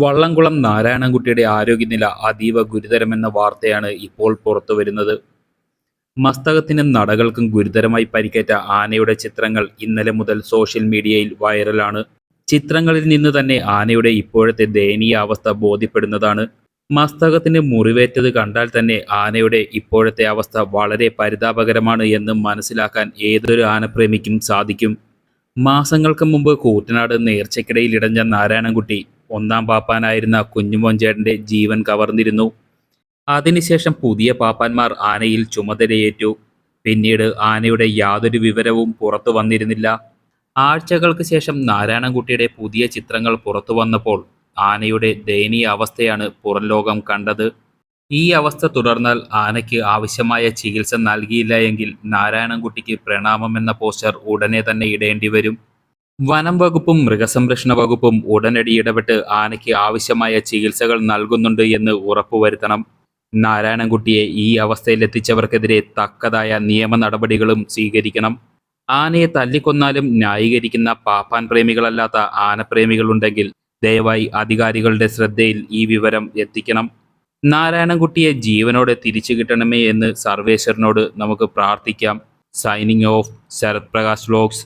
വള്ളംകുളം നാരായണൻകുട്ടിയുടെ ആരോഗ്യനില അതീവ ഗുരുതരമെന്ന വാർത്തയാണ് ഇപ്പോൾ പുറത്തുവരുന്നത് മസ്തകത്തിനും നടകൾക്കും ഗുരുതരമായി പരിക്കേറ്റ ആനയുടെ ചിത്രങ്ങൾ ഇന്നലെ മുതൽ സോഷ്യൽ മീഡിയയിൽ വൈറലാണ്. ചിത്രങ്ങളിൽ നിന്ന് തന്നെ ആനയുടെ ഇപ്പോഴത്തെ ദയനീയ അവസ്ഥ ബോധ്യപ്പെടുന്നതാണ്. മസ്തകത്തിന് മുറിവേറ്റത് കണ്ടാൽ തന്നെ ആനയുടെ ഇപ്പോഴത്തെ അവസ്ഥ വളരെ പരിതാപകരമാണ് എന്ന് മനസ്സിലാക്കാൻ ഏതൊരു ആനപ്രേമിക്കും സാധിക്കും. മാസങ്ങൾക്ക് മുമ്പ് കൂറ്റനാട് നേർച്ചയ്ക്കിടയിൽ ഇടഞ്ഞ നാരായണൻകുട്ടി ഒന്നാം പാപ്പാനായിരുന്ന കുഞ്ഞുമോൻ ചേട്ടന്റെ ജീവൻ കവർന്നിരുന്നു. അതിനുശേഷം പുതിയ പാപ്പാന്മാർ ആനയിൽ ചുമതലയേറ്റു. പിന്നീട് ആനയുടെ യാതൊരു വിവരവും പുറത്തു വന്നിരുന്നില്ല. ആഴ്ചകൾക്ക് ശേഷം നാരായണൻകുട്ടിയുടെ പുതിയ ചിത്രങ്ങൾ പുറത്തു വന്നപ്പോൾ ആനയുടെ ദയനീയ അവസ്ഥയാണ് പുറംലോകം കണ്ടത്. ഈ അവസ്ഥ തുടർന്നാൽ ആനയ്ക്ക് ആവശ്യമായ ചികിത്സ നൽകിയില്ല എങ്കിൽ നാരായണൻകുട്ടിക്ക് പ്രണാമം എന്ന പോസ്റ്റർ ഉടനെ തന്നെ ഇടേണ്ടി വരും. വനം വകുപ്പും മൃഗസംരക്ഷണ വകുപ്പും ഉടനടി ഇടപെട്ട് ആനയ്ക്ക് ആവശ്യമായ ചികിത്സകൾ നൽകുന്നുണ്ട് എന്ന് ഉറപ്പുവരുത്തണം. നാരായണൻകുട്ടിയെ ഈ അവസ്ഥയിലെത്തിച്ചവർക്കെതിരെ തക്കതായ നിയമ നടപടികളും സ്വീകരിക്കണം. ആനയെ തല്ലിക്കൊന്നാലും ന്യായീകരിക്കുന്ന പാപ്പാൻ പ്രേമികളല്ലാത്ത ആനപ്രേമികളുണ്ടെങ്കിൽ ദയവായി അധികാരികളുടെ ശ്രദ്ധയിൽ ഈ വിവരം എത്തിക്കണം. നാരായണൻകുട്ടിയെ ജീവനോടെ തിരിച്ചു കിട്ടണമേ എന്ന് സർവേശ്വരനോട് നമുക്ക് പ്രാർത്ഥിക്കാം. Signing off Sarath Prakash vlogs